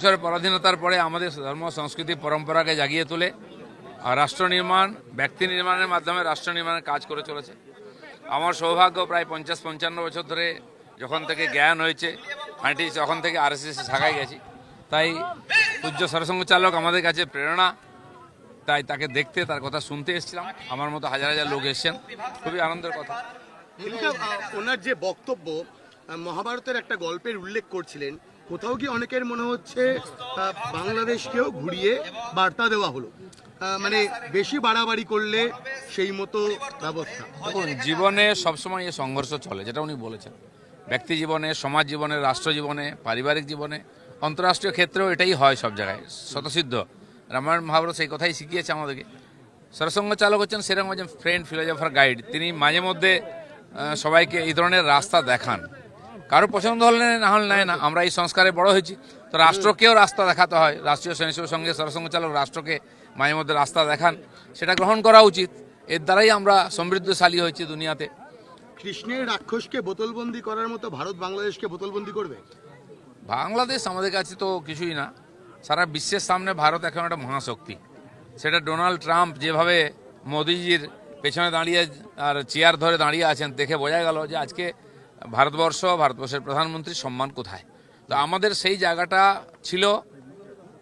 বছরের পরাধীনতার পরে আমাদের ধর্ম, সংস্কৃতি, পরম্পরাকে জাগিয়ে তোলে আর রাষ্ট্র নির্মাণ, ব্যক্তি নির্মাণের মাধ্যমে রাষ্ট্র নির্মাণের কাজ করে চলেছে। আমার সৌভাগ্য প্রায় পঞ্চাশ, পঞ্চান্ন বছর ধরে যখন থেকে জ্ঞান হয়েছে হাঁটি তখন থেকে আর এস শাখায় গেছি, তাই পূজ্য সরসঙ্গ চালক আমাদের কাছে প্রেরণা, তাই তাকে দেখতে, তার কথা শুনতে এসেছিলাম। আমার মতো হাজার হাজার লোক এসছেন। খুবই আনন্দের কথা। ওনার যে বক্তব্য মহাভারতের একটা গল্পের উল্লেখ করছিলেন কোথাও কি অনেকের মনে হচ্ছে বাংলাদেশকেও ঘুরিয়ে বার্তা দেওয়া হলো? মানে বেশি বাড়াবাড়ি করলে সেই মতো ব্যবস্থা। দেখুন, জীবনে সবসময় এ সংঘর্ষ চলে, যেটা উনি বলেছেন। ব্যক্তি জীবনে, সমাজ জীবনে, রাষ্ট্র জীবনে, পারিবারিক জীবনে, অন্তরাষ্ট্রীয় ক্ষেত্রেও এটাই হয় সব জায়গায়, স্বতসিদ্ধ। রামায়ণ মহাভারত সেই কথাই শিখিয়েছে আমাদেরকে। সরসঙ্গ চালক হচ্ছেন সেরকম একজন ফ্রেন্ড ফিলোজফার গাইড তিনি মাঝে মধ্যে সবাইকে এই ধরনের রাস্তা দেখান। কারও পছন্দ হলে না হলে নেয় না আমরা এই সংস্কারে বড় হয়েছি। তো রাষ্ট্রকেও রাস্তা দেখাতে হয়। রাষ্ট্রীয় স্বয়ংসেবক সঙ্গে সরসঙ্গ চালক রাষ্ট্রকে মাঝে মধ্যে রাস্তা দেখান। সেটা গ্রহণ করা উচিত। এর দ্বারাই আমরা সমৃদ্ধশালী হয়েছি দুনিয়াতে। কৃষ্ণের রাক্ষসকে বোতলবন্দি করার মতো ভারত বাংলাদেশকে বোতলবন্দি করবে? বাংলাদেশ আমাদের কাছে তো কিছুই না। সারা বিশ্বের সামনে ভারত এখন একটা মহাশক্তি। সেটা ডোনাল্ড ট্রাম্প যেভাবে মোদিজির পেছনে দাঁড়িয়ে আর চেয়ার ধরে দাঁড়িয়ে আছেন দেখে বোঝা গেল যে আজকে ভারতবর্ষ ভারতবর্ষের প্রধানমন্ত্রীর সম্মান কোথায়? তো আমাদের সেই জায়গাটা ছিল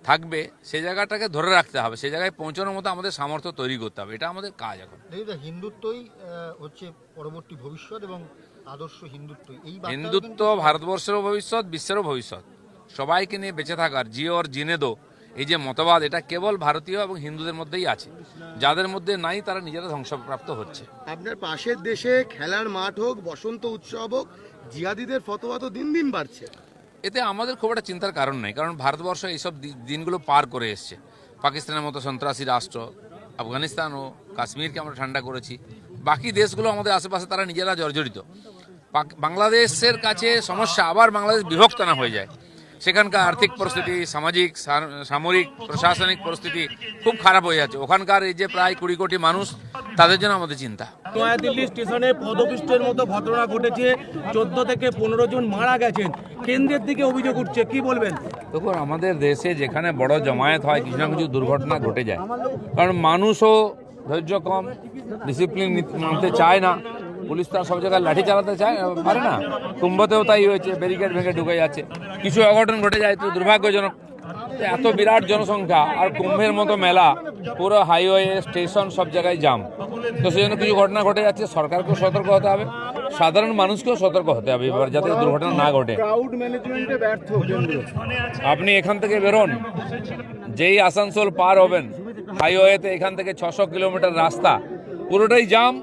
থাকবে সেই জায়গাটাকে ধরে রাখতে হবে সেই জায়গায় পৌঁছানোর মতো আমাদের সামর্থ্য তৈরি করতে হবে এটা আমাদের কাজ এখন। হিন্দুত্বই হচ্ছে পরবর্তী ভবিষ্যৎ এবং আদর্শ হিন্দুত্বই। এই হিন্দুত্ব ভারতবর্ষেরও ভবিষ্যৎ বিশ্বেরও ভবিষ্যৎ। সবাইকে নিয়ে বেঁচে থাকার জিও আর জিনে দো এই যে মতবাদ এটা কেবল ভারতীয় এবং হিন্দুদের মধ্যেই আছে। যাদের মধ্যে নাই তারা নিজেরা ধ্বংসপ্রাপ্ত হচ্ছে। আপনার পাশের দেশে খেলার মাঠ হোক বসন্ত উৎসব হোক জিহাদিদের ফতোয়া তো দিন দিন বাড়ছে। এতে আমাদের খুব একটা চিন্তার কারণ নেই কারণ ভারতবর্ষ এইসব দিনগুলো পার করে এসছে। পাকিস্তানের মতো সন্ত্রাসী রাষ্ট্র আফগানিস্তান ও কাশ্মীরকে আমরা ঠান্ডা করেছি। বাকি দেশগুলো আমাদের আশেপাশে তারা নিজেরা জর্জরিত। বাংলাদেশের কাছে সমস্যা আবার বাংলাদেশ বিভক্ত না হয়ে যায়। সেখানকার আর্থিক পরিস্থিতি সামাজিক সামরিক প্রশাসনিক পরিস্থিতি খুব খারাপ হয়ে যাচ্ছে। ওখানকার এই যে প্রায় কুড়ি কোটি মানুষ তাদের জন্য আমাদের চিন্তা। নয়াদিল্লি স্টেশনে পদপিষ্টের মতো ঘটনা ঘটেছে। চোদ্দ থেকে পনেরো জন মারা গেছেন। কেন্দ্রের দিকে অভিযোগ উঠছে। কি বলবেন? দেখুন আমাদের দেশে যেখানে বড় জমায়েত হয় কিছু না কিছু দুর্ঘটনা ঘটে যায়। কারণ মানুষও ধৈর্য কম ডিসিপ্লিন মানতে চায় না। পুলিশ তার সব জায়গায় লাঠি চালাতে চায় পারে না। কুম্ভতেও তাই হয়েছে ব্যারিকেড ভেঙে ঢুকে যাচ্ছে। কিছু অঘটন ঘটে যায় তো দুর্ভাগ্যজনক। এত বিরাট জনসংখ্যা আর কুম্ভের মতো মেলা পুরো হাইওয়ে স্টেশন সব জায়গায় জাম তো সেই জন্য কিছু ঘটনা ঘটে যাচ্ছে সরকারকেও সতর্ক হতে হবে সাধারণ মানুষকেও সতর্ক হতে হবে এবার যাতে দুর্ঘটনা না ঘটে। আপনি এখান থেকে বেরোন যেই আসানসোল পার হবেন হাইওয়েতে এখান থেকে ছশো কিলোমিটার রাস্তা পুরোটাই জাম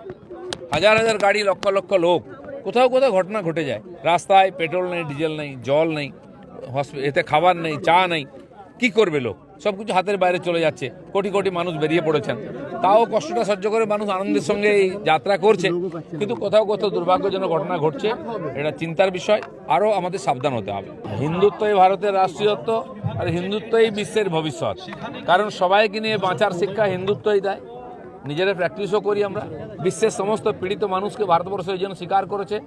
হাজার হাজার গাড়ি, লক্ষ লক্ষ লোক। কোথাও কোথাও ঘটনা ঘটে যায়। রাস্তায় পেট্রোল নেই, ডিজেল নেই, জল নেই এতে খাবার নেই, চা নেই। কি করবে লোক? সব কিছু হাতের বাইরে চলে যাচ্ছে। কোটি কোটি মানুষ বেরিয়ে পড়েছেন। তাও কষ্টটা সহ্য করে মানুষ আনন্দের সঙ্গে এই যাত্রা করছে। কিন্তু কোথাও কোথাও দুর্ভাগ্যজনক ঘটনা ঘটছে। এটা চিন্তার বিষয়। আরও আমাদের সাবধান হতে হবে। হিন্দুত্বই ভারতের রাষ্ট্রীয়ত্ব আর হিন্দুত্বই বিশ্বের ভবিষ্যৎ। কারণ সবাইকে নিয়ে বাঁচার শিক্ষা হিন্দুত্বই দেয়। নিজেরা প্র্যাকটিসও করি আমরা। বিশ্বের সমস্ত পীড়িত মানুষকে ভারতবর্ষ এই জন্য স্বীকার করেছে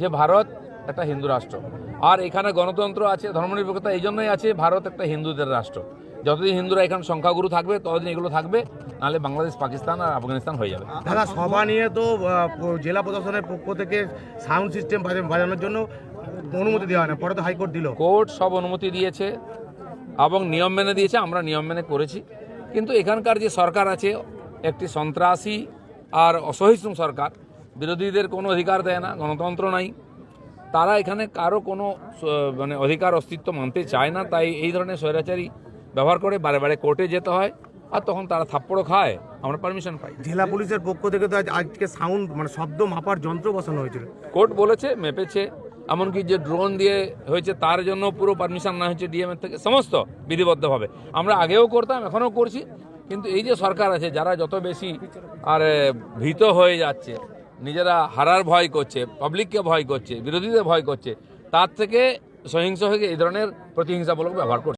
যে ভারত একটা হিন্দু রাষ্ট্র। আর এখানে গণতন্ত্র আছে ধর্মনিরপেক্ষতা এই জন্যই আছে ভারত একটা হিন্দুদের রাষ্ট্র। যতদিন হিন্দুরা এখানে সংখ্যাগুরু থাকবে ততদিন এগুলো থাকবে নাহলে বাংলাদেশ পাকিস্তান আর আফগানিস্তান হয়ে যাবে। দাদা সভা নিয়ে তো জেলা প্রশাসনের পক্ষ থেকে সাউন্ড সিস্টেম বাজানোর জন্য অনুমতি দেওয়া হয় না। পরে তো হাইকোর্ট দিল। কোর্ট সব অনুমতি দিয়েছে এবং নিয়ম মেনে দিয়েছে আমরা নিয়ম মেনে করেছি। কিন্তু এখানকার যে সরকার আছে একটি সন্ত্রাসী আর অসহিষ্ণু সরকার। বিরোধীদের কোনো অধিকার দেয় না গণতন্ত্র নাই। তারা এখানে কারও কোনো মানে অধিকার অস্তিত্ব মানতে চায় না। তাই এই ধরনের স্বৈরাচারী ব্যবহার করে বারে বারে কোর্টে যেতে হয় আর তখন তারা থাপ্পড়ও খায়। আমরা পারমিশন পাই। জেলা পুলিশের পক্ষ থেকে তো আজ আজকে সাউন্ড মানে শব্দ মাপার যন্ত্র বসানো হয়েছিল। কোর্ট বলেছে মেপেছে এমনকি যে ড্রোন দিয়ে হয়েছে তার জন্য পুরো পারমিশন না হয়েছে ডিএমএর থেকে সমস্ত বিধিবদ্ধভাবে। আমরা আগেও করতাম এখনও করছি। কিন্তু এই যে সরকার আছে, যারা যত বেশি, আর ভীত হয়ে যাচ্ছে, নিজেরা হারার ভয় করছে পাবলিককে ভয় করছে, বিরোধীদের ভয় করছে, তার থেকে সহিংস হয়ে এই ধরনের প্রতিহিংসামূলক ব্যবহার করছে।